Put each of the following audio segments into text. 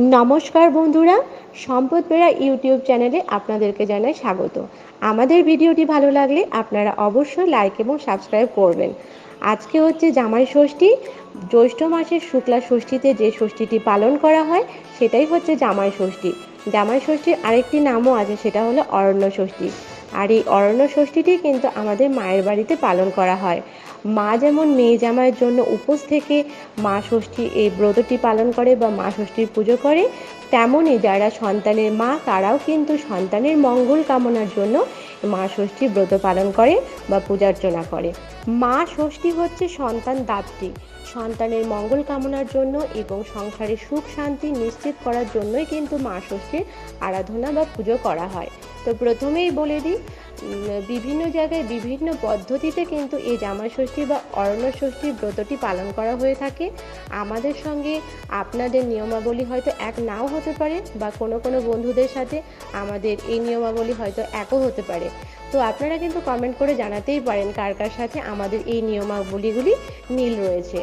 নমস্কার বন্ধুরা, সম্পদ পেরা ইউটিউব চ্যানেলে আপনাদেরকে জানাই স্বাগত। আমাদের ভিডিওটি ভালো লাগলে আপনারা অবশ্যই লাইক এবং সাবস্ক্রাইব করবেন। আজকে হচ্ছে জামাই ষষ্ঠী। জ্যৈষ্ঠ মাসের শুক্লা ষষ্ঠীতে যে ষষ্ঠীটি পালন করা হয়, সেটাই হচ্ছে জামাই ষষ্ঠী। জামাই ষষ্ঠীর আরেকটি নামও আছে, সেটা হলো অরণ্য ষষ্ঠী। আর এই অরণ্য ষষ্ঠীটি কিন্তু আমাদের মায়ের বাড়িতে পালন করা হয়। মা যেমন মেয়ে জামাইয়ের জন্য উপোস থেকে মা ষষ্ঠী এই ব্রতটি পালন করে বা মা ষষ্ঠীর পুজো করে তেমনই যারা সন্তানের মা, তারাও কিন্তু সন্তানের মঙ্গল কামনার জন্য মা ষষ্ঠী ব্রত পালন করে বা পূজার্চনা করে। মা ষষ্ঠী হচ্ছে সন্তান দাত্রী। সন্তানের মঙ্গল কামনার জন্য এবং সংসারে সুখ শান্তি নিশ্চিত করার জন্যই কিন্তু মা ষষ্ঠীর আরাধনা বা পুজো করা হয়। তো প্রথমেই বলে দিই বিভিন্ন জায়গায় বিভিন্ন পদ্ধতিতে কিন্তু এই জামাই ষষ্ঠী বা অরণ্য ষষ্ঠীর ব্রতটি পালন করা হয়ে থাকে। আমাদের সঙ্গে আপনাদের নিয়মাবলী হয়তো এক নাও হতে পারে বা কোনো কোনো বন্ধুদের সাথে আমাদের এই নিয়মাবলী হয়তো একও হতে পারে। তো আপনারা কিন্তু কমেন্ট করে জানাতেই পারেন কার কার সাথে আমাদের এই নিয়মাবলীগুলি মিল রয়েছে।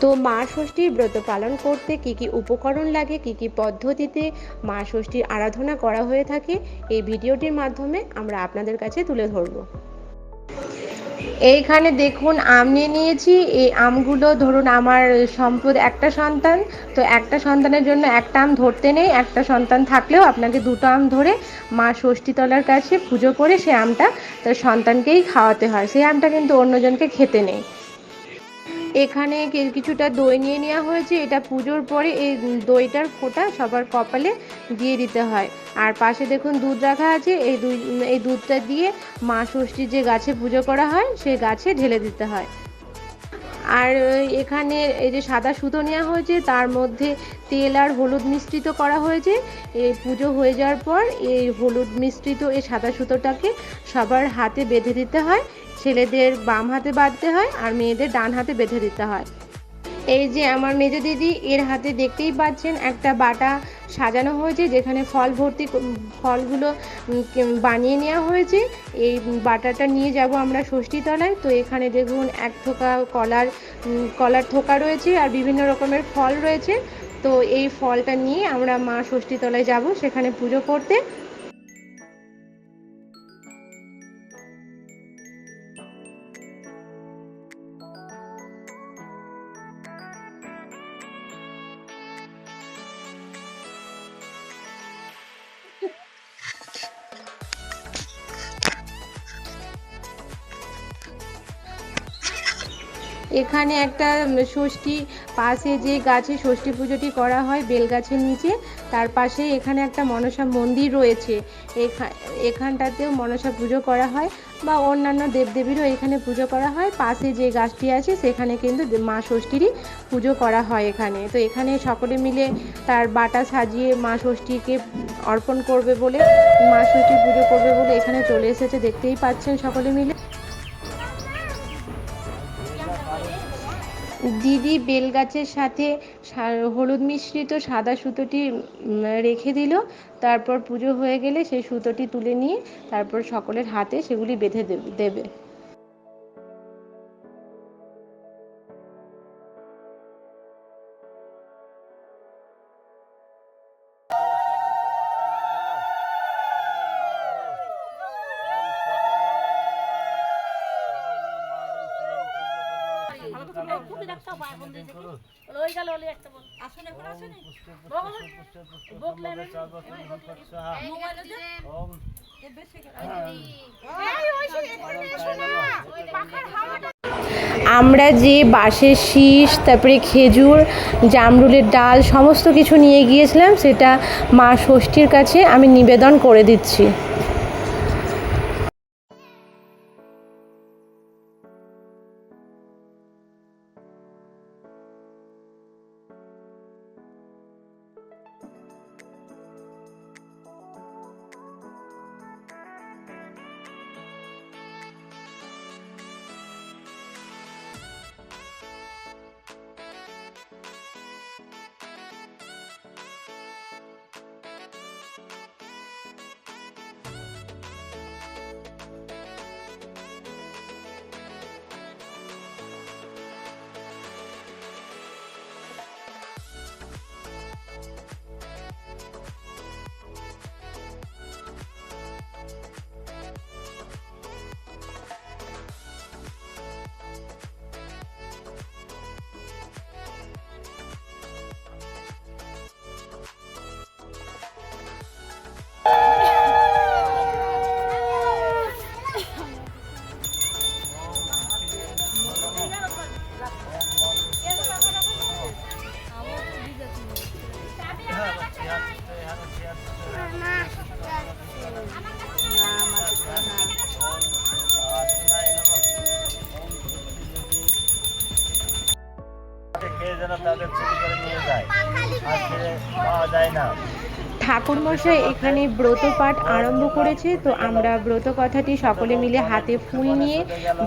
তো মা ষষ্ঠীর ব্রত পালন করতে কি কি উপকরণ লাগে, কি কি পদ্ধতিতে মা ষষ্ঠীর আরাধনা করা হয়ে থাকে, এই ভিডিওটির মাধ্যমে আমরা আপনাদের কাছে তুলে ধরব। এইখানে দেখুন, আম নিয়ে নিয়েছি। এই আমগুলো ধরুন আমার সম্পদ একটা সন্তান, তো একটা সন্তানের জন্য একটা আম ধরতে নেই, একটা সন্তান থাকলেও আপনাকে দুটো আম ধরে মা ষষ্ঠীতলার কাছে পুজো করে সে আমটা তার সন্তানকেই খাওয়াতে হয়। সেই আমটা কিন্তু অন্যজনকে খেতে নেই। এখানে কিছুটা দই নিয়ে নেওয়া হয়েছে। এটা পুজোর পরে এই দইটার ফোঁটা সবার কপালে দিয়ে দিতে হয়। আর পাশে দেখুন দুধ রাখা আছে। এই দুধ এই দুধটা দিয়ে মা ষষ্ঠীর যে গাছে পুজো করা হয় সেই গাছে ঢেলে দিতে হয়। আর এখানে এই যে সাদা সুতো নেওয়া হয়েছে, তার মধ্যে তেল আর হলুদ মিশ্রিত করা হয়েছে। এই পুজো হয়ে যাওয়ার পর এই হলুদ মিশ্রিত এই সাদা সুতোটাকে সবার হাতে বেঁধে দিতে হয়। ছেলেদের বাম হাতে বাঁধতে হয় আর মেয়েদের ডান হাতে বেঁধে দিতে হয়। এই যে আমার মেজ দিদি, এর হাতে দেখতেই পাচ্ছেন একটা বাটা সাজানো হয়েছে, যেখানে ফল ভর্তি ফলগুলো বানিয়ে নেওয়া হয়েছে। এই বাটারটা নিয়ে যাব আমরা ষষ্ঠী তলায় তো এখানে দেখুন, এক থোকা কলার কলার থোকা রয়েছে আর বিভিন্ন রকমের ফল রয়েছে। তো এই ফলটা নিয়ে আমরা মা ষষ্ঠীতলায় যাব, সেখানে পুজো করতে। এখানে একটা ষষ্ঠী পাশে যে গাছে ষষ্ঠী পুজোটি করা হয় বেল গাছের নিচে, তার পাশে এখানে একটা মনসা মন্দির রয়েছে। এখা- এখানটাতেও মনসা পুজো করা হয় বা অন্যান্য দেবদেবীরও এখানে পুজো করা হয়। পাশে যে গাছটি আছে, সেখানে কিন্তু মা ষষ্ঠীরই পুজো করা হয় এখানে। তো এখানে সকলে মিলে তার বাটা সাজিয়ে মা ষষ্ঠীকে অর্পণ করবে বলে, মা ষষ্ঠীর পুজো করবে বলে এখানে চলে এসেছে। দেখতেই পাচ্ছেন সকলে মিলে। দিদি বেলগাছের সাথে হলুদ মিশ্রিত সাদা সুতোটি রেখে দিল। তারপর পুজো হয়ে গেলে সেই সুতোটি তুলে নিয়ে তারপর সকলের হাতে সেগুলি বেঁধে দেব- আমরা যে বাঁশের শীষ তারপরে খেজুর জামরুলের ডাল সমস্ত কিছু নিয়ে গিয়েছিলাম সেটা মা ষষ্ঠীর কাছে আমি নিবেদন করে দিচ্ছি আমার ঠাকুরমশাই এখানে ব্রত পাঠ আরম্ভ করেছে, তো আমরা ব্রত কথাটি সকলে মিলে হাতে ফুল নিয়ে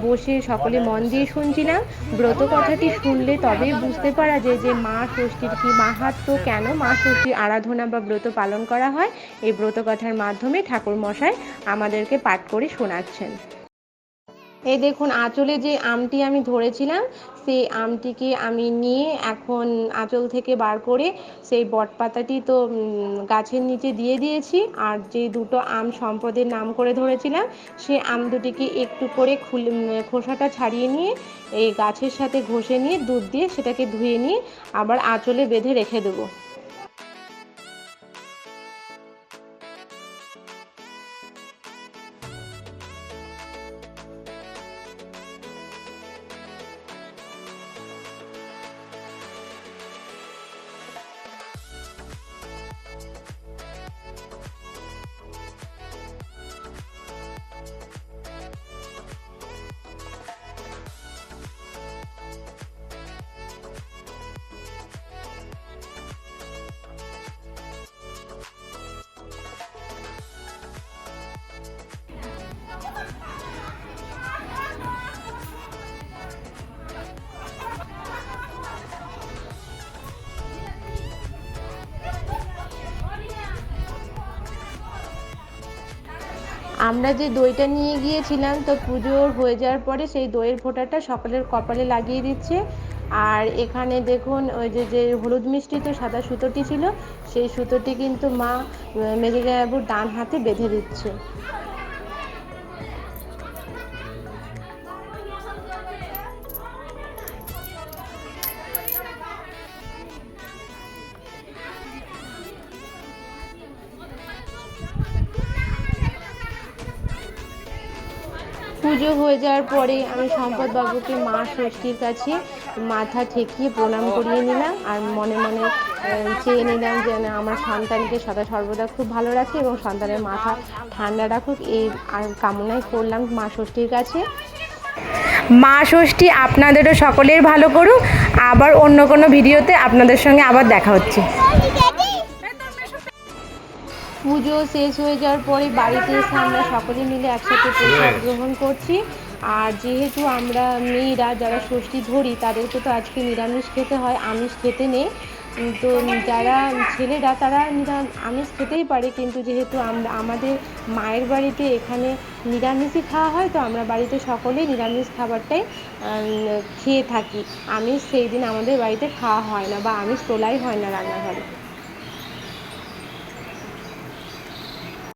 বসে সকলে মন দিয়ে শুনছিলাম। ব্রত কথাটি শুনলে তবেই বুঝতে পারা যায় যে মা ষষ্ঠীর কি মাহাত্ম, কেন মা ষষ্ঠীর আরাধনা বা ব্রত পালন করা হয়। এই ব্রত কথার মাধ্যমে ঠাকুরমশাই আমাদেরকে পাঠ করে শোনাচ্ছেন। এই দেখুন, আঁচলে যে আমটি আমি ধরেছিলাম, সেই আমটিকে আমি নিয়ে এখন আঁচল থেকে বার করে সেই বটপাতাটি তো গাছের নিচে দিয়ে দিয়েছি। আর যে দুটো আম সম্পদের নাম করে ধরেছিলাম, সে আম দুটিকে একটু করে খুলে খোসাটা ছাড়িয়ে নিয়ে, এই গাছের সাথে ঘষে নিয়ে, দুধ দিয়ে সেটাকে ধুয়ে নিয়ে আবার আঁচলে বেঁধে রেখে দেবো। আমরা যে দইটা নিয়ে গিয়েছিলাম, তো পুজোর হয়ে যাওয়ার পরে সেই দইয়ের ফোঁটাটা সকলের কপালে লাগিয়ে দিচ্ছে। আর এখানে দেখুন, ওই যে যে হলুদ মিষ্টি তো সাদা সুতোটি ছিল, সেই সুতোটি কিন্তু মা মেঘেবাবুর ডান হাতে বেঁধে দিচ্ছে। পুজো হয়ে যাওয়ার পরে আমি সম্পদ বাবুকে মা ষষ্ঠীর কাছে মাথা ঠেকিয়ে প্রণাম করিয়ে নিলাম আর মনে মনে চেয়ে নিলাম যেন আমার সন্তানকে সদা সর্বদা খুব ভালো রাখে এবং সন্তানের মাথা ঠান্ডা রাখুক। এই আর কামনাই করলাম মা ষষ্ঠীর কাছে। মা ষষ্ঠী আপনাদেরও সকলের ভালো করুক। আবার অন্য কোনো ভিডিওতে আপনাদের সঙ্গে আবার দেখা হচ্ছে। পুজো শেষ হয়ে যাওয়ার পরে বাড়িতে এসে আমরা সকলে মিলে একসাথে প্রসাদ গ্রহণ করছি। আর যেহেতু আমরা মেয়েরা যারা ষষ্ঠী ধরি তাদেরকে তো আজকে নিরামিষ খেতে হয় আমিষ খেতে নেই। তো যারা ছেলেরা তারা আমিষ খেতেই পারে কিন্তু যেহেতু আমরা আমাদের মায়ের বাড়িতে এখানে নিরামিষই খাওয়া হয় তো আমরা বাড়িতে সকলেই নিরামিষ খাবারটাই খেয়ে থাকি। আমিষ সেই দিন আমাদের বাড়িতে খাওয়া হয় না বা আমিষ তোলাই হয় না রান্নাঘরে।